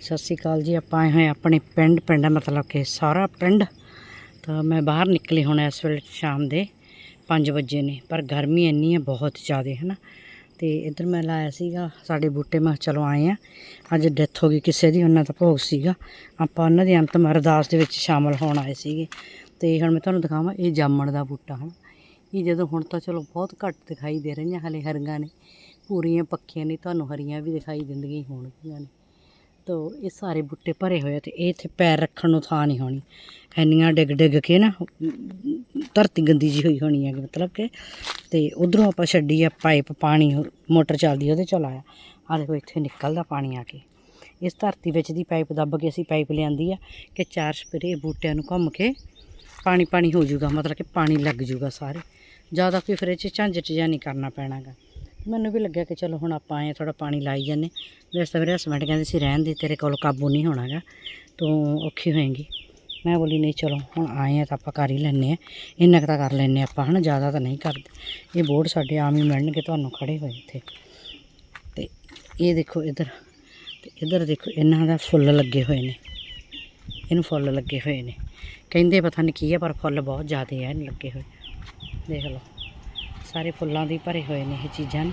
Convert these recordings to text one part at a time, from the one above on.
ਸਤਿ ਸ਼੍ਰੀ ਅਕਾਲ ਜੀ, ਆਪਾਂ ਆਏ ਹੋਏ ਆਪਣੇ ਪਿੰਡ ਪਿੰਡ ਮਤਲਬ ਕਿ ਸਾਰਾ ਪਿੰਡ। ਤਾਂ ਮੈਂ ਬਾਹਰ ਨਿਕਲੀ ਹੁਣ ਇਸ ਵੇਲੇ ਸ਼ਾਮ ਦੇ 5 ਵਜੇ ਨੇ, ਪਰ ਗਰਮੀ ਇੰਨੀ ਹੈ, ਬਹੁਤ ਜ਼ਿਆਦਾ ਹੈ ਨਾ ਤੇ ਇੱਧਰ ਮੈਂ ਲਾਇਆ ਸੀਗਾ ਸਾਡੇ ਬੂਟੇ, ਮੈਂ ਚਲੋ ਆਏ ਆ ਅੱਜ ਡੈਥ ਹੋ ਗਈ ਕਿਸੇ ਦੀ, ਉਹਨਾਂ ਦਾ ਭੋਗ ਸੀਗਾ। ਆਪਾਂ ਉਹਨਾਂ ਦੀ ਅੰਤਮ ਅਰਦਾਸ ਦੇ ਵਿੱਚ ਸ਼ਾਮਲ ਹੋਣ ਆਏ ਸੀਗੇ। ਤੇ ਹੁਣ ਮੈਂ ਤੁਹਾਨੂੰ ਦਿਖਾਵਾਂ, ਇਹ ਜਾਮਣ ਦਾ ਬੂਟਾ, ਹਨ। ਇਹ ਜਦੋਂ ਹੁਣ ਤਾਂ ਚਲੋ ਬਹੁਤ ਘੱਟ ਦਿਖਾਈ ਦੇ ਰਹੀਆਂ, ਹਲੇ ਹਰੀਆਂ ਨੇ। ਪੂਰੀਆਂ ਪੱਕੀਆਂ ਨੇ, ਤੁਹਾਨੂੰ ਹਰੀਆਂ ਵੀ ਦਿਖਾਈ ਦਿੰਦੀਆਂ ਹੋਣਗੀਆਂ ਨੇ। ਤੋ ਇਹ ਸਾਰੇ ਬੂਟੇ ਭਰੇ ਹੋਏ ਆ ਤੇ ਇਹ ਇੱਥੇ ਪੈਰ ਰੱਖਣ ਨੂੰ ਥਾਂ ਨਹੀਂ ਹੋਣੀ। ਇੰਨੀਆਂ ਡਿੱਗ ਡਿੱਗ ਕੇ ਨਾ, ਧਰਤੀ ਗੰਦੀ ਜੀ ਹੋਈ ਹੋਣੀ ਹੈ ਮਤਲਬ ਕਿ। ਤੇ ਉਧਰੋਂ ਆਪਾਂ ਛੱਡੀ ਆ ਪਾਈਪ ਪਾਣੀ, ਮੋਟਰ ਚੱਲਦੀ ਉਹਦੇ ਚੋਂ ਲਾਇਆ। ਆ ਦੇਖੋ, ਇੱਥੇ ਨਿਕਲਦਾ ਪਾਣੀ ਆ ਕੇ। ਇਸ ਧਰਤੀ ਵਿੱਚ ਦੀ ਪਾਈਪ ਦੱਬ ਕੇ ਅਸੀਂ ਪਾਈਪ ਲਿਆਂਦੀ ਆ ਕਿ ਚਾਰ ਸਪਰੇ ਬੂਟਿਆਂ ਨੂੰ ਘੁੰਮ ਕੇ ਪਾਣੀ ਪਾਣੀ ਹੋ ਜਾਊਗਾ, ਮਤਲਬ ਕਿ ਪਾਣੀ ਲੱਗ ਜਾਊਗਾ ਸਾਰੇ। ਜ਼ਿਆਦਾ ਕੋਈ ਫਿਰ ਇਹ 'ਚ ਝੰਜਟ ਜਿਹਾ ਨਹੀਂ ਕਰਨਾ ਪੈਣਾਗਾ। ਮੈਨੂੰ ਵੀ ਲੱਗਿਆ ਕਿ ਚਲੋ ਹੁਣ ਆਪਾਂ ਆਏ ਥੋੜਾ ਪਾਣੀ ਲਾਈ ਜਾਂਦੇ ਵੈਸੇ ਤਾਂ ਮੇਰੇ ਹਸਬੈਂਡ ਕਹਿੰਦੇ ਸੀ, ਰਹਿਣ ਦੇ, ਤੇਰੇ ਕੋਲ ਕਾਬੂ ਨਹੀਂ ਹੋਣਾਗਾ ਤੂੰ ਔਖੀ ਹੋਏਗੀ। ਮੈਂ ਬੋਲੀ, ਨਹੀਂ, ਚਲੋ, ਹੁਣ ਆਏ ਆ ਤਾਂ ਆਪਾਂ ਕਰ ਹੀ ਲੈਂਦੇ ਆ ਇੰਨਾ ਕੁ ਤਾਂ ਕਰ ਲੈਂਦੇ ਆਪਾਂ, ਹਨਾ? ਜ਼ਿਆਦਾ ਤਾਂ ਨਹੀਂ ਕਰਦੇ। ਇਹ ਬੋਰਡ ਸਾਡੇ ਆਮ ਹੀ ਮਿਲਣਗੇ, ਤੁਹਾਨੂੰ ਖੜੇ ਹੋਏ ਇੱਥੇ। ਤੇ ਇਹ ਦੇਖੋ ਇੱਧਰ, ਤੇ ਇੱਧਰ ਦੇਖੋ, ਇਹਨਾਂ ਦਾ ਫੁੱਲ ਲੱਗੇ ਹੋਏ ਨੇ। ਇਹਨੂੰ ਫੁੱਲ ਲੱਗੇ ਹੋਏ ਨੇ। ਕਹਿੰਦੇ ਪਤਾ ਨਹੀਂ ਕੀ ਹੈ ਪਰ ਫੁੱਲ ਬਹੁਤ ਜ਼ਿਆਦਾ ਹੈ ਲੱਗੇ ਹੋਏ। ਦੇਖ ਲਓ। ਸਾਰੇ ਫੁੱਲਾਂ ਦੀ ਭਰੇ ਹੋਏ ਨੇ ਇਹ ਚੀਜ਼ਾਂ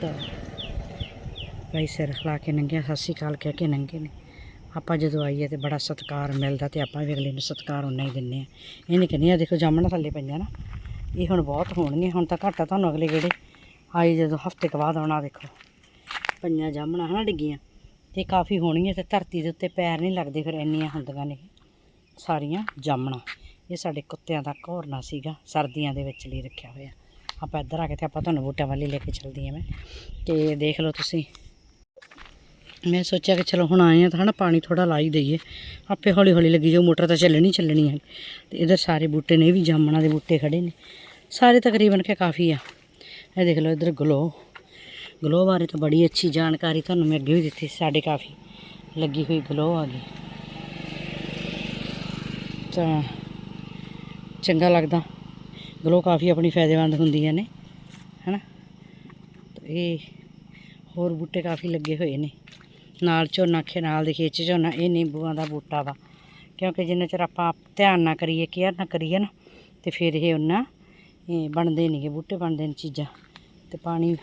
ਤਾਂ ਭਾਈ ਸਿਰ ਖਲਾ ਕੇ ਨੰਗਿਆ, ਸਤਿ ਸ਼੍ਰੀ ਅਕਾਲ ਕਹਿ ਕੇ ਨੰਗੇ ਨੇ। ਆਪਾਂ ਜਦੋਂ ਆਈਏ ਤੇ ਬੜਾ ਸਤਿਕਾਰ ਮਿਲਦਾ ਤੇ ਆਪਾਂ ਵੀ ਅਗਲੇ ਨੂੰ ਸਤਿਕਾਰ ਉਨਾ ਹੀ ਦਿੰਨੇ ਆ ਇਹ ਨਹੀਂ ਕਹਿੰਦੇ ਆ, ਦੇਖੋ ਜਾਮਣਾ ਥੱਲੇ ਪਈਆਂ ਨਾ। ਇਹ ਹੁਣ ਬਹੁਤ ਹੋਣਗੀਆਂ ਹੁਣ ਤਾਂ ਘੱਟ ਆ ਤੁਹਾਨੂੰ ਅਗਲੇ ਗੇੜੇ ਆਈ ਜਦੋਂ ਹਫ਼ਤੇ ਕੁ ਬਾਅਦ ਆਉਣਾ, ਦੇਖੋ। ਪਈਆਂ ਜਾਮਣਾ ਹਨਾ ਡਿੱਗੀਆਂ। ਤੇ ਕਾਫੀ ਹੋਣਗੀਆਂ ਤੇ ਧਰਤੀ ਦੇ ਉੱਤੇ ਪੈਰ ਨਹੀਂ ਲੱਗਦੇ ਫਿਰ ਇੰਨੀਆਂ ਹੁੰਦੀਆਂ ਨੇ ਸਾਰੀਆਂ ਜਾਮਣਾ। ਇਹ ਸਾਡੇ ਕੁੱਤਿਆਂ ਦਾ ਘੋਰਨਾ ਸੀਗਾ, ਸਰਦੀਆਂ ਦੇ ਵਿੱਚ ਲਈ ਰੱਖਿਆ ਹੋਇਆ। ਆਪਾਂ ਇੱਧਰ ਆ ਕੇ ਤੇ ਆਪਾਂ ਤੁਹਾਨੂੰ ਬੂਟਿਆਂ ਵਾਲੀ ਲੈ ਕੇ ਚੱਲਦੀ ਹਾਂ ਮੈਂ। ਤੇ ਦੇਖ ਲਓ ਤੁਸੀਂ। ਮੈਂ ਸੋਚਿਆ ਕਿ ਚਲੋ ਹੁਣ ਆਏ ਆ ਤਾਂ ਹਨਾ ਪਾਣੀ ਥੋੜਾ ਲਾ ਹੀ ਦਈਏ। ਆਪੇ ਹੌਲੀ ਹੌਲੀ ਲੱਗੀ ਜਾਓ ਮੋਟਰ ਤਾਂ ਚੱਲਣੀ ਚੱਲਣੀ ਹੈ। ਤੇ ਇਧਰ ਸਾਰੇ ਬੂਟੇ ਨੇ ਇਹ ਵੀ ਜਾਮਣਾ ਦੇ ਬੂਟੇ ਖੜੇ ਨੇ। ਸਾਰੇ ਤਕਰੀਬਨ ਕਿ ਕਾਫੀ ਆ। ਇਹ ਦੇਖ ਲਓ ਇਧਰ ਗਲੋ। ਗਲੋ ਬਾਰੇ ਤਾਂ ਬੜੀ ਅੱਛੀ ਜਾਣਕਾਰੀ ਤੁਹਾਨੂੰ ਮੈਂ ਅੱਗੇ ਵੀ ਦਿੱਤੀ ਸਾਡੇ ਕਾਫੀ ਲੱਗੀ ਹੋਈ ਗਲੋ ਆ ਗਈ। ਤਾਂ ਚੰਗਾ ਲੱਗਦਾ। ਗਲੋ ਕਾਫੀ ਆਪਣੀ ਫਾਇਦੇਮੰਦ ਹੁੰਦੀਆਂ ਨੇ, ਹਨਾ? ਤੇ ਇਹ ਹੋਰ ਬੂਟੇ ਕਾਫੀ ਲੱਗੇ ਹੋਏ ਨੇ। ਨਾਲ ਝੋਨਾ ਖੇ ਨਾਲ ਦੇ ਖੇਤ 'ਚ ਝੋਨਾ, ਇਹ ਨਿੰਬੂਆਂ ਦਾ ਬੂਟਾ ਵਾ। ਕਿਉਂਕਿ ਜਿੰਨਾ ਚਿਰ ਆਪਾਂ ਧਿਆਨ ਨਾ ਕਰੀਏ, ਕੇਅਰ ਨਾ ਕਰੀਏ ਨਾ, ਤੇ ਫਿਰ ਇਹ ਉਹਨਾਂ ਇਹ ਬਣਦੇ ਨਹੀਂਗੇ ਬੂਟੇ ਬਣਦੇ ਨੇ ਚੀਜ਼ਾਂ। ਤੇ ਪਾਣੀ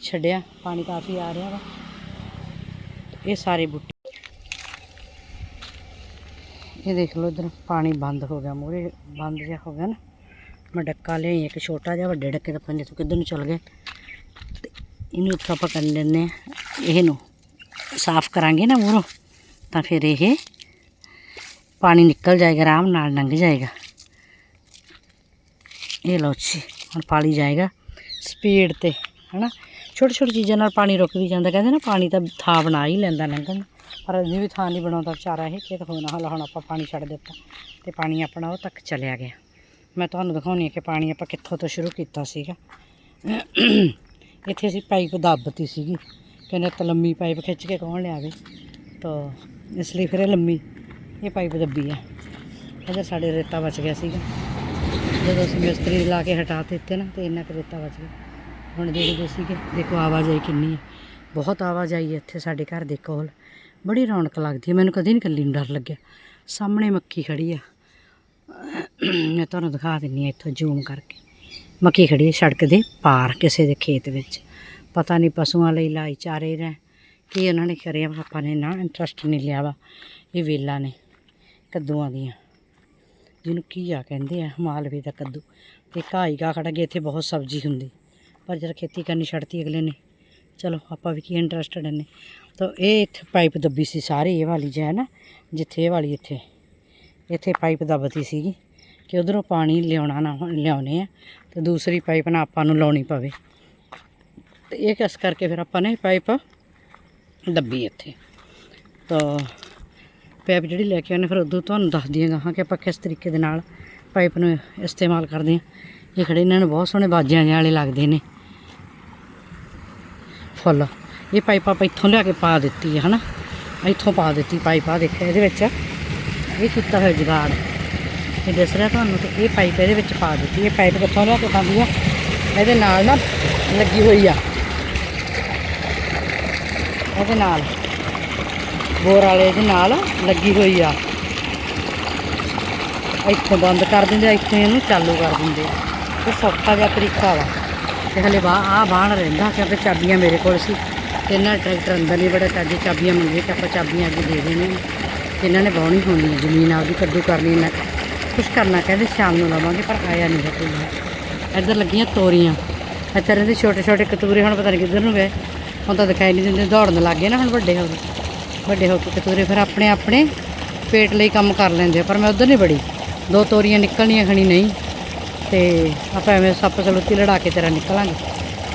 ਛੱਡਿਆ, ਪਾਣੀ ਕਾਫੀ ਆ ਰਿਹਾ ਵਾ। ਇਹ ਸਾਰੇ ਬੂਟੇ ਇਹ ਦੇਖ ਲਓ ਇਧਰ ਪਾਣੀ ਬੰਦ ਹੋ ਗਿਆ, ਮੂਹਰੇ ਬੰਦ ਜਿਹਾ ਹੋ ਗਿਆ ਨਾ। ਮੈਂ ਡੱਕਾ ਲਿਆਈ, ਇੱਕ ਛੋਟਾ ਜਿਹਾ ਵੱਡੇ ਡੱਕੇ ਦਾ ਪੰਜੇ ਤੋਂ ਕਿੱਧਰ ਨੂੰ ਚਲ ਗਏ ਤੇ ਇਹਨੂੰ ਇੱਥੋਂ ਆਪਾਂ ਕਰ ਲੈਂਦੇ ਹਾਂ, ਇਹਨੂੰ ਸਾਫ਼ ਕਰਾਂਗੇ ਨਾ ਮੂਹਰੋਂ, ਤਾਂ ਫਿਰ ਇਹ ਪਾਣੀ ਨਿਕਲ ਜਾਏਗਾ, ਆਰਾਮ ਨਾਲ ਲੰਘ ਜਾਏਗਾ। ਇਹ ਲਓ ਜੀ, ਹੁਣ ਪਾਲੀ ਜਾਏਗਾ ਸਪੀਡ ਤੇ, ਹਨਾ। ਛੋਟੀ ਛੋਟੀ ਚੀਜ਼ਾਂ ਨਾਲ ਪਾਣੀ ਰੁਕ ਵੀ ਜਾਂਦਾ, ਕਹਿੰਦੇ ਨਾ ਪਾਣੀ ਤਾਂ ਥਾਂ ਬਣਾ ਹੀ ਲੈਂਦਾ ਲੰਘਣ ਨੂੰ। ਪਰ ਅਜੇ ਵੀ ਥਾਂ ਨਹੀਂ ਬਣਾਉਂਦਾ ਵਿਚਾਰਾ ਇਹ ਖੇਤ ਹੋਣਾ ਹਾਲਾ ਹੁਣ ਆਪਾਂ ਪਾਣੀ ਛੱਡ ਦਿੱਤਾ ਤੇ ਪਾਣੀ ਆਪਣਾ ਉਹ ਤੱਕ ਚਲਿਆ ਗਿਆ। ਮੈਂ ਤੁਹਾਨੂੰ ਦਿਖਾਉਣੀ ਹੈ ਕਿ ਪਾਣੀ ਆਪਾਂ ਕਿੱਥੋਂ ਤੋਂ ਸ਼ੁਰੂ ਕੀਤਾ ਸੀਗਾ। ਇੱਥੇ ਅਸੀਂ ਪਾਈਪ ਦੱਬਤੀ ਸੀਗੀ, ਕਹਿੰਦੇ ਤਾਂ ਲੰਮੀ ਪਾਈਪ ਖਿੱਚ ਕੇ ਕੌਣ ਲਿਆਵੇ, ਤਾਂ ਇਸ ਲਈ ਫਿਰ ਇਹ ਲੰਮੀ, ਇਹ ਪਾਈਪ ਦੱਬੀ ਆ। ਇਹਦੇ ਸਾਡੇ ਰੇਤਾ ਬਚ ਗਿਆ ਸੀਗਾ। ਜਦੋਂ ਅਸੀਂ ਮਿਸਤਰੀ ਲਾ ਕੇ ਹਟਾ ਦਿੱਤੇ ਨਾ, ਤੇ ਇੰਨਾ ਕੁ ਰੇਤਾ ਬਚ ਗਿਆ। ਹੁਣ ਦੇਖਦੇ ਸੀਗੇ, ਦੇਖੋ ਆਵਾਜਾਈ ਕਿੰਨੀ ਹੈ ਬਹੁਤ ਆਵਾਜਾਈ ਹੈ ਇੱਥੇ ਸਾਡੇ ਘਰ ਦੇ ਕੋਲ। ਬੜੀ ਰੌਣਕ ਲੱਗਦੀ ਹੈ। ਮੈਨੂੰ ਕਦੇ ਨਹੀਂ ਇਕੱਲੀ ਨੂੰ ਡਰ ਲੱਗਿਆ। ਸਾਹਮਣੇ ਮੱਕੀ ਖੜੀ ਆ। ਮੈਂ ਤੁਹਾਨੂੰ ਦਿਖਾ ਦਿੰਨੀ ਆ ਇੱਥੋਂ ਜ਼ੂਮ ਕਰਕੇ। ਮੱਕੀ ਖੜੀ ਹੈ ਸੜਕ ਦੇ ਪਾਰ ਕਿਸੇ ਦੇ ਖੇਤ ਵਿੱਚ। ਪਤਾ ਨਹੀਂ ਪਸ਼ੂਆਂ ਲਈ ਲਾਈ ਚਾਰੇ ਰਹਿ ਕੀ ਉਹਨਾਂ ਨੇ ਕਰਿਆ ਪਾਪਾ ਨੇ ਨਾ ਇੰਟਰਸਟ ਨਹੀਂ ਲਿਆ ਵਾ। ਇਹ ਵੇਲਾਂ ਨੇ, ਕੱਦੂਆਂ ਦੀਆਂ। ਜਿਹਨੂੰ ਘੀਆ ਕਹਿੰਦੇ ਆ, ਮਾਲਵੇ ਦਾ ਕੱਦੂ। ਤੇ ਘਾਈ ਗਾ ਖੜਾ ਗਿਆ, ਇੱਥੇ ਬਹੁਤ ਸਬਜ਼ੀ ਹੁੰਦੀ। ਪਰ ਜਦ ਖੇਤੀ ਕਰਨੀ ਛੱਡਤੀ ਅਗਲੇ ਨੇ। ਚਲੋ ਆਪਾਂ ਵੀ ਕੀ ਇੰਟਰਸਟਡ ਨੇ ਤਾਂ ਇਹ ਇੱਥੇ ਪਾਈਪ ਦੱਬੀ ਸੀ ਸਾਰੀ, ਇਹ ਵਾਲੀ ਜਿਹਾ ਨਾ, ਜਿੱਥੇ ਇਹ ਵਾਲੀ ਇੱਥੇ। ਇੱਥੇ ਪਾਈਪ ਦੱਬਤੀ ਸੀਗੀ ਕਿ ਉਧਰੋਂ ਪਾਣੀ ਲਿਆਉਣਾ ਨਾ ਲਿਆਉਣੇ ਆ, ਤੇ ਦੂਸਰੀ ਪਾਈਪ ਨਾ ਆਪਾਂ ਨੂੰ ਲਾਉਣੀ ਪਵੇ। ਤੇ ਇਹ ਕਿਸ ਕਰਕੇ ਫਿਰ ਆਪਾਂ ਨੇ ਪਾਈਪ ਦੱਬੀ ਇੱਥੇ? ਤਾਂ ਪਾਈਪ ਜਿਹੜੀ ਲੈ ਕੇ ਆਉਣੇ, ਫਿਰ ਉਦੋਂ ਤੁਹਾਨੂੰ ਦੱਸ ਦਿਆਂਗਾ ਹਾਂ ਕਿ ਆਪਾਂ ਕਿਸ ਤਰੀਕੇ ਦੇ ਨਾਲ ਪਾਈਪ ਨੂੰ ਇਸਤੇਮਾਲ ਕਰਦੇ ਹਾਂ। ਇਹ ਖੜੇ ਇਹਨਾਂ ਨੂੰ ਬਹੁਤ ਸੋਹਣੇ ਬਾਜਿਆਂ ਜਿਹੇ ਵਾਲੇ ਲੱਗਦੇ ਨੇ। ਫੁੱਲ। ਇਹ ਪਾਈਪ ਆਪਾਂ ਇੱਥੋਂ ਲਿਆ ਕੇ ਪਾ ਦਿੱਤੀ ਹੈ ਹਨਾ? ਇੱਥੋਂ ਪਾ ਦਿੱਤੀ ਪਾਈਪ ਆ ਦੇਖਿਆ ਇਹਦੇ ਵਿੱਚ? ਇਹ ਕੀਤਾ ਹੋਇਆ ਜੁਗਾੜ। ਇਹ ਦੱਸ ਰਿਹਾ ਤੁਹਾਨੂੰ ਕਿ ਇਹ ਪਾਈਪ ਇਹਦੇ ਵਿੱਚ ਪਾ ਦਿੱਤੀ। ਇਹ ਪਾਈਪ ਕਿੱਥੋਂ ਲਿਆ ਕੇ ਪਾਉਂਦੀ ਆ? ਇਹਦੇ ਨਾਲ ਨਾ ਲੱਗੀ ਹੋਈ ਆ। ਇਹਦੇ ਨਾਲ। ਬੋਰ ਵਾਲੇ ਦੇ ਨਾਲ ਲੱਗੀ ਹੋਈ ਆ। ਇੱਥੋਂ ਬੰਦ ਕਰ ਦਿੰਦੇ ਆ, ਇੱਥੇ ਇਹਨੂੰ ਚਾਲੂ ਕਰ ਦਿੰਦੇ ਆ। ਇਹ ਸੌਖਾ ਜਿਹਾ ਤਰੀਕਾ ਵਾ। ਤੇ ਹਲੇ ਬਾ ਆ ਬਾਹਣ ਰਹਿੰਦਾ ਕਿਉਂਕਿ ਚਾਬੀਆਂ ਮੇਰੇ ਕੋਲ ਸੀ। ਤੇ ਇਹਨਾਂ ਟਰੈਕਟਰ ਅੰਦਰ ਨਹੀਂ ਬੜਾ ਚਾਜੀ ਚਾਬੀਆਂ ਮੰਗੇ ਕਿ ਆਪਾਂ ਚਾਬੀਆਂ ਅੱਗੇ ਦੇ ਦੇਣੇ ਆ। ਇਹਨਾਂ ਨੇ ਬਾਹਣੀ ਹੋਣੀ ਹੈ ਜ਼ਮੀਨ ਆਪਦੀ ਕੱਦੂ ਕਰਨੀ ਇਹਨਾਂ ਕੁਛ ਕਰਨਾ, ਕਹਿੰਦੇ ਸ਼ਾਮ ਨੂੰ ਲਾਵਾਂਗੇ, ਪਰ ਆਇਆ ਨਹੀਂ ਕੋਈ ਇੱਧਰ ਲੱਗੀਆਂ ਤੋਰੀਆਂ। ਇੱਥੇ ਰਹਿੰਦੇ ਛੋਟੇ ਛੋਟੇ ਕਤੂਰੇ, ਹੁਣ ਪਤਾ ਨਹੀਂ ਕਿੱਧਰ ਨੂੰ ਗਏ। ਹੁਣ ਤਾਂ ਦਿਖਾਈ ਨਹੀਂ ਦਿੰਦੇ, ਦੌੜਨ ਲੱਗ ਗਏ ਨਾ ਹੁਣ ਵੱਡੇ ਹੋ ਗਏ ਵੱਡੇ ਹੋ ਕੇ ਕਤੂਰੇ ਫਿਰ ਆਪਣੇ ਆਪਣੇ ਪੇਟ ਲਈ ਕੰਮ ਕਰ ਲੈਂਦੇ ਪਰ ਮੈਂ ਉਧਰ ਨਹੀਂ ਬੜੀ ਦੋ ਤੋਰੀਆਂ ਨਿਕਲਣੀਆਂ, ਖਣੀ ਨਹੀਂ। ਤੇ ਆਪਾਂ ਐਵੇਂ ਸੱਪ ਸਲੂਤੀ ਲੜਾ ਕੇ ਤੇਰਾ ਨਿਕਲਾਂਗੇ।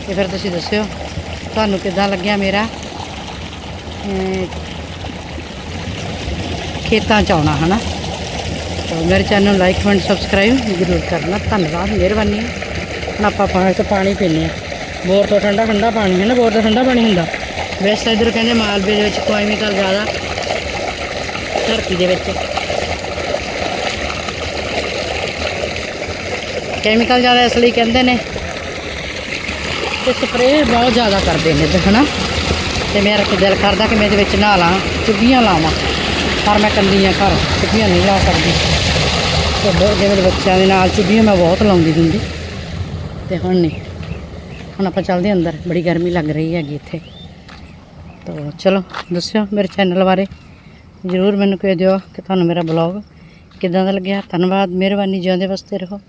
ਤੇ ਫਿਰ ਤੁਸੀਂ ਦੱਸਿਓ, ਤੁਹਾਨੂੰ ਕਿੱਦਾਂ ਲੱਗਿਆ ਮੇਰਾ? ਖੇਤਾਂ ਚ ਆਉਣਾ, ਹਨਾ? ਤਾਂ ਮੇਰੇ ਚੈਨਲ ਨੂੰ ਲਾਈਕ ਕਮੈਂਟ ਸਬਸਕ੍ਰਾਈਬ ਜ਼ਰੂਰ ਕਰਨਾ। ਧੰਨਵਾਦ, ਮਿਹਰਬਾਨੀ। ਹੁਣ ਆਪਾਂ ਪਾਣੀ ਤੋਂ ਪਾਣੀ ਪੀਂਦੇ ਆ ਬੋਰ ਤੋਂ ਠੰਡਾ ਠੰਡਾ ਪਾਣੀ ਹੈ ਨਾ ਬੋਰ ਦਾ ਠੰਡਾ ਪਾਣੀ ਹੁੰਦਾ। ਵੈਸੇ ਤਾਂ ਇੱਧਰ ਕਹਿੰਦੇ ਮਾਲਵੇ ਦੇ ਵਿੱਚ ਕੈਮੀਕਲ ਜ਼ਿਆਦਾ ਧਰਤੀ ਦੇ ਵਿੱਚ ਕੈਮੀਕਲ ਜ਼ਿਆਦਾ ਇਸ ਲਈ ਕਹਿੰਦੇ ਨੇ। ਤੇ ਸਪਰੇਅ ਬਹੁਤ ਜ਼ਿਆਦਾ ਕਰਦੇ ਨੇ ਇੱਧਰ, ਹਨਾ? ਤੇ ਮੇਰਾ ਕਿ ਦਿਲ ਕਰਦਾ ਕਿ ਮੈਂ ਇਹਦੇ ਵਿੱਚ ਨਹਾ ਲਾਂ, ਚੁੱਭੀਆਂ ਲਾਵਾਂ। ਪਰ ਮੈਂ ਇਕੱਲੀ ਆ ਘਰ, ਚੁੱਭੀਆਂ ਨਹੀਂ ਲਾ ਸਕਦੀ। ਤੇ ਬਹੁਤ ਜਿਵੇਂ ਬੱਚਿਆਂ ਦੇ ਨਾਲ ਚੁੱਭੀਆਂ ਮੈਂ ਬਹੁਤ ਲਾਉਂਦੀ ਹੁੰਦੀ। ਤੇ ਹੁਣ ਨਹੀਂ। ਹੁਣ ਆਪਾਂ ਚੱਲਦੇ ਹਾਂ ਅੰਦਰ, ਬੜੀ ਗਰਮੀ ਲੱਗ ਰਹੀ ਹੈਗੀ ਇੱਥੇ। ਤਾਂ ਚਲੋ, ਦੱਸਿਓ ਮੇਰੇ ਚੈਨਲ ਬਾਰੇ। ਜ਼ਰੂਰ ਮੈਨੂੰ ਕਹਿ ਦਿਓ ਕਿ ਤੁਹਾਨੂੰ ਮੇਰਾ ਬਲੌਗ ਕਿਦਾਂ ਦਾ ਲੱਗਿਆ। ਧੰਨਵਾਦ, ਮਿਹਰਬਾਨੀ, ਜਿਉਂਦੇ ਵਸਤੇ ਰਹੋ।